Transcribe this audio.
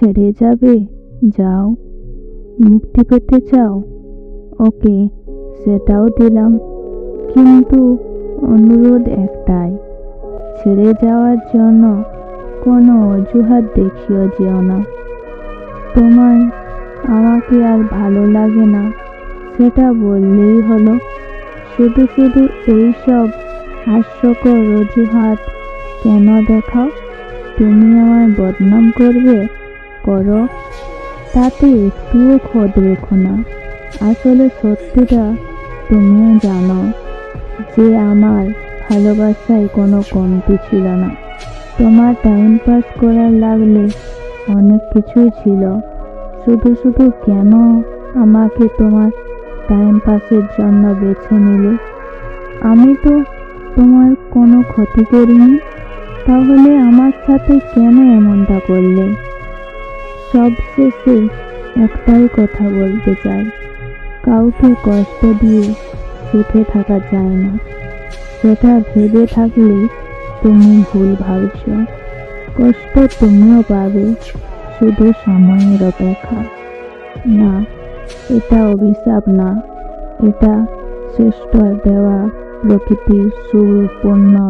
ছেড়ে যাবে। যাও, মুক্তি পেতে চাও? ওকে, সেটাও দিলাম। কিন্তু অনুরোধ একটাই, ছেড়ে যাওয়ার জন্য কোনো অজুহাত দেখিও যেও না। তোমার আমাকে আর ভালো লাগে না, সেটা বললেই হলো। শুধু শুধু এইসব হাস্যকর অজুহাত কেন দেখাও? তুমি আমায় বদনাম করবে? করো, তাতে একটুও খোদ রেখো না। আসলে সত্যিটা তুমিও জানো যে আমার ভালোবাসায় কোনো কমতি ছিল না। তোমার টাইম পাস করার লাগলে অনেক কিছুই ছিল। শুধু শুধু কেন আমাকে তোমার টাইম পাসের জন্য বেছে নিলে? আমি তো তোমার কোনো ক্ষতি করিনি। তাহলে আমার সাথে কেন এমনটা করলে? সবশেষে একটাই কথা বলতে চাই। কাউকে কষ্ট দিয়ে সুখে থাকা যায় না। সেটা ভেবে থাকলে তুমি ভুল ভাবছ। কষ্ট তুমিও পাবে, শুধু সময়ের অপেক্ষা। না, এটা অভিশাপ না। এটা শ্রেষ্ঠ দেওয়া প্রকৃতির সুপূর্ণ